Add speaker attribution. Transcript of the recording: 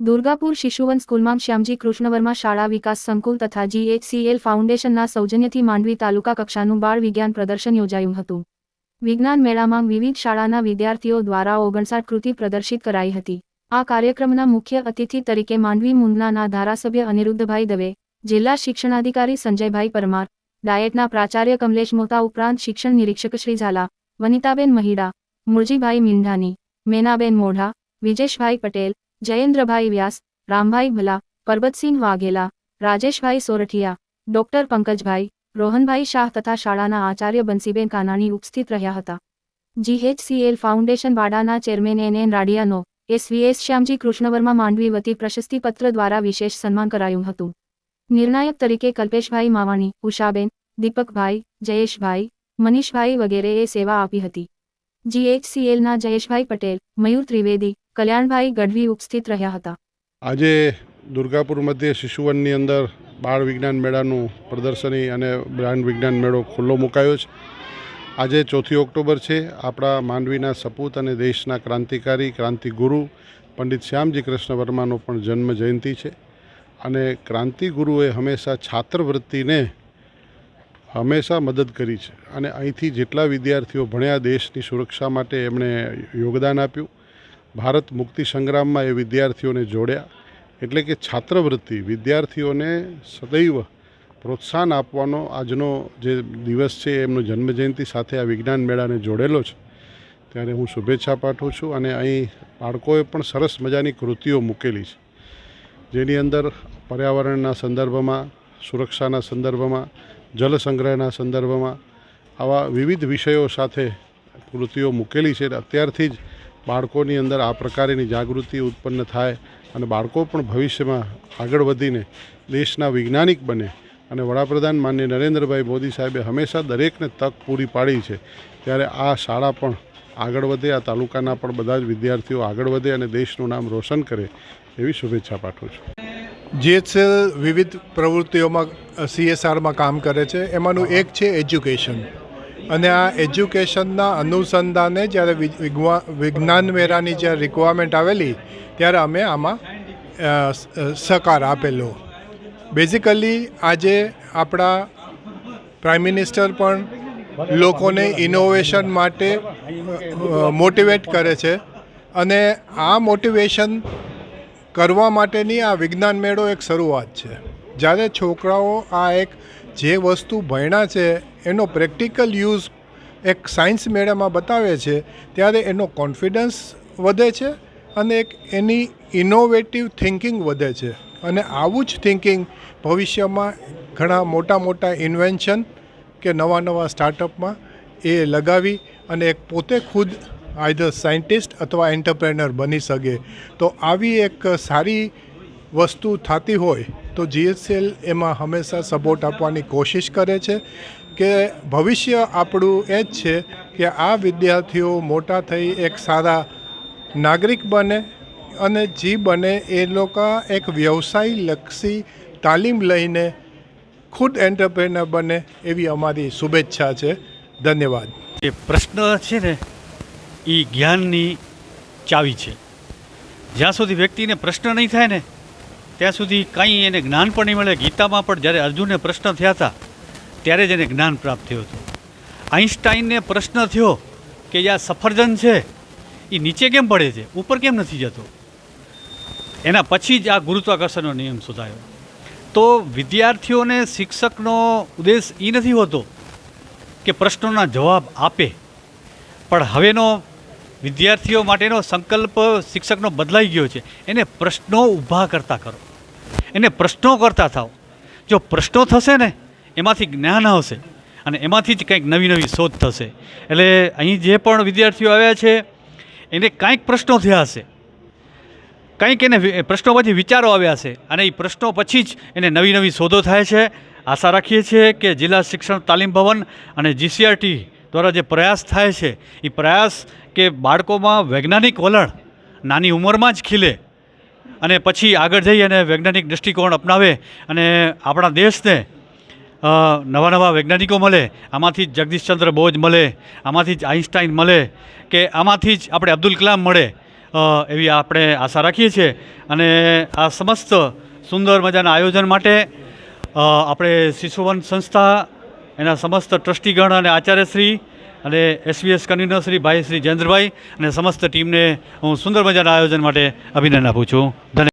Speaker 1: દુર્ગાપુર શિશુવન સ્કૂલમાં શ્યામજી કૃષ્ણવર્મા શાળા વિકાસ સંકુલ તથા જીએચસીએલ ફાઉન્ડેશનના સૌજન્યથી માંડવી તાલુકા કક્ષાનું બાળ વિજ્ઞાન પ્રદર્શન યોજાયું હતું. વિજ્ઞાન મેળામાં વિવિધ શાળાના વિદ્યાર્થીઓ દ્વારા ઓગણસાઠ કૃતિ પ્રદર્શિત કરાઈ હતી. આ કાર્યક્રમના મુખ્ય અતિથિ તરીકે માંડવી મુંદનાના ધારાસભ્ય અનિરુદ્ધભાઈ દવે, જિલ્લા શિક્ષણાધિકારી સંજયભાઈ પરમાર, ડાયેટના પ્રાચાર્ય કમલેશ મોતા ઉપરાંત શિક્ષણ નિરીક્ષક શ્રી ઝાલા, વનિતાબેન મહિડા, મુરજીભાઈ મીંઢાની, મેનાબેન મોઢા, વિજેશભાઈ પટેલ જયેન્દ્રભાઈ વ્યાસ, રામભાઈ ભલા પરબતસિંહ વાઘેલા, રાજેશભાઈ સોરઠિયા, ડોક્ટર પંકજભાઈ, રોહનભાઈ શાહ તથા શાળાના આચાર્ય બંસીબેન કાનાણી ઉપસ્થિત રહ્યા હતા. જીએચસીએલ ફાઉન્ડેશન વાડાના ચેરમેન એન એન રાડિયાનો એસવીએસ શ્યામજી કૃષ્ણવર્મા માંડવી વતી પ્રશસ્તિપત્ર દ્વારા વિશેષ સન્માન કરાયું હતું. નિર્ણાયક તરીકે કલ્પેશભાઈ માવાણી, ઉષાબેન, દીપકભાઈ, જયેશભાઈ, મનીષભાઈ વગેરેએ સેવા આપી હતી. જીએચસીએલના જયેશભાઈ પટેલ, મયુર ત્રિવેદી, કલ્યાણભાઈ ગઢવી ઉપસ્થિત રહ્યા હતા.
Speaker 2: આજે દુર્ગાપુર મધ્ય શિશુવનની અંદર બાળ વિજ્ઞાન મેળાનું પ્રદર્શની અને બ્રાન્ડ વિજ્ઞાન મેળો ખુલ્લો મુકાયો છે. આજે ચોથી ઓક્ટોબર છે. આપણા માંડવીના સપૂત અને દેશના ક્રાંતિકારી, ક્રાંતિગુરુ પંડિત શ્યામજી કૃષ્ણ વર્માનો પણ જન્મ જયંતિ છે. અને ક્રાંતિગુરુએ હંમેશા છાત્રવૃત્તિને હંમેશા મદદ કરી છે. અને અહીંથી જેટલા વિદ્યાર્થીઓ ભણ્યા દેશની સુરક્ષા માટે એમણે યોગદાન આપ્યું. ભારત મુક્તિ સંગ્રામમાં એ વિદ્યાર્થીઓને જોડ્યા. એટલે કે છાત્રવૃત્તિ, વિદ્યાર્થીઓને સદૈવ પ્રોત્સાહન આપવાનો આજનો જે દિવસ છે, એમનો જન્મજયંતિ સાથે આ વિજ્ઞાન મેળાને જોડેલો છે. ત્યારે હું શુભેચ્છા પાઠવું છું અને અહીં બાળકોએ પણ સરસ મજાની કૃતિઓ મૂકેલી છે. જેની અંદર પર્યાવરણના સંદર્ભમાં, સુરક્ષાના સંદર્ભમાં જલ સંગ્રહના સંદર્ભમાં આવા વિવિધ વિષયો સાથે કૃતિઓ મૂકેલી છે. અત્યારથી જ બાળકોની અંદર આ પ્રકારની જાગૃતિ ઉત્પન્ન થાય અને બાળકો પણ ભવિષ્યમાં આગળ વધીને દેશના વૈજ્ઞાનિક બને અને વડાપ્રધાન માન્ય નરેન્દ્રભાઈ મોદી સાહેબે હંમેશા દરેકને તક પૂરી પાડી છે. ત્યારે આ શાળા પણ આગળ વધે, આ તાલુકાના પણ બધા જ વિદ્યાર્થીઓ આગળ વધે અને દેશનું નામ રોશન કરે એવી શુભેચ્છા પાઠવું છું.
Speaker 3: જીએચએલ વિવિધ પ્રવૃત્તિઓમાં સીએસઆરમાં કામ કરે છે. એમાંનું એક છે એજ્યુકેશન. અને આ એજ્યુકેશનના અનુસંધાને જ્યારે વિજ્ઞાન મેળાની જ્યારે રિક્વાયરમેન્ટ આવેલી, ત્યારે અમે આમાં સહકાર આપેલો. બેઝિકલી આજે આપણા પ્રાઇમ મિનિસ્ટર પણ લોકોને ઇનોવેશન માટે મોટિવેટ કરે છે. અને આ મોટિવેશન કરવા માટેની આ વિજ્ઞાન મેળો એક શરૂઆત છે. જ્યારે છોકરાઓ આ એક જે વસ્તુ ભણ્યા છે, એનો પ્રેક્ટિકલ યુઝ એક સાયન્સ મેળામાં બતાવે છે, ત્યારે એનો કોન્ફિડન્સ વધે છે અને એક એની ઇનોવેટિવ થિંકિંગ વધે છે. અને આવું જ થિંકિંગ ભવિષ્યમાં ઘણા મોટા મોટા ઇન્વેન્શન કે નવા નવા સ્ટાર્ટઅપમાં એ લગાવી અને એક પોતે ખુદ આઈધર સાયન્ટિસ્ટ અથવા એન્ટરપ્રેનર બની શકે. તો આવી એક સારી વસ્તુ થતી હોય તો જીએસએલ એમાં હંમેશા સપોર્ટ આપવાની કોશિશ કરે છે કે ભવિષ્ય આપણું એ જ છે કે આ વિદ્યાર્થીઓ મોટા થઈ એક સારા નાગરિક બને અને જે બને એ લોકો એક વ્યવસાયલક્ષી તાલીમ લઈને ખુદ એન્ટરપ્રેનર બને એવી અમારી શુભેચ્છા છે. ધન્યવાદ.
Speaker 4: એ પ્રશ્ન છે ને એ જ્ઞાનની ચાવી છે. જ્યાં સુધી વ્યક્તિને પ્રશ્ન નહીં થાય ને ત્યાં સુધી કંઈ એને જ્ઞાન પણ નહીં મળે. ગીતામાં પણ જ્યારે અર્જુનને પ્રશ્ન થયા હતા, ત્યારે જ એને જ્ઞાન પ્રાપ્ત થયું હતું. આઈન્સ્ટાઈનને પ્રશ્ન થયો કે આ સફરજન છે એ નીચે કેમ પડે છે? ઉપર કેમ નથી જતો? એના પછી જ આ ગુરુત્વાકર્ષણનો નિયમ શોધાયો. તો વિદ્યાર્થીઓને શિક્ષકનો ઉદ્દેશ એ નથી હોતો કે પ્રશ્નોના જવાબ આપે. પણ હવેનો વિદ્યાર્થીઓ માટેનો સંકલ્પ શિક્ષકનો બદલાઈ ગયો છે. એને પ્રશ્નો ઊભા કરતા કરો. એને પ્રશ્નો કરતા થાઓ. જો પ્રશ્નો થશે ને, એમાંથી જ્ઞાન આવશે અને એમાંથી જ કંઈક નવી નવી શોધ થશે. એટલે અહીં જે પણ વિદ્યાર્થીઓ આવ્યા છે, એને કાંઈક પ્રશ્નો થયા હશે. કંઈક એને પ્રશ્નો પછી વિચારો આવ્યા છે અને એ પ્રશ્નો પછી જ એને નવી નવી શોધો થાય છે. આશા રાખીએ છીએ કે જિલ્લા શિક્ષણ તાલીમ ભવન અને જીસીઆરટી દ્વારા જે પ્રયાસ થાય છે એ પ્રયાસ કે બાળકોમાં વૈજ્ઞાનિક વલણ નાની ઉંમરમાં જ ખીલે. અને પછી આગળ જઈ અને વૈજ્ઞાનિક દૃષ્ટિકોણ અપનાવે અને આપણા દેશને નવા નવા વૈજ્ઞાનિકો મળે, આમાંથી જ જગદીશચંદ્ર બોઝ મળે, આમાંથી જ આઈન્સ્ટાઈન મળે, કે આમાંથી જ આપણે અબ્દુલ કલામ મળે એવી આપણે આશા રાખીએ છીએ. અને આ સમસ્ત સુંદર મજાના આયોજન માટે આપણે શિશુવન સંસ્થા, એના સમસ્ત ટ્રસ્ટીગણ અને આચાર્યશ્રી અને એસવીએસ કન્વીનર શ્રી ભાઈ શ્રી જયેન્દ્રભાઈ અને સમસ્ત ટીમને હું સુંદર મજાના આયોજન માટે અભિનંદન આપું છું. ધન્યવાદ.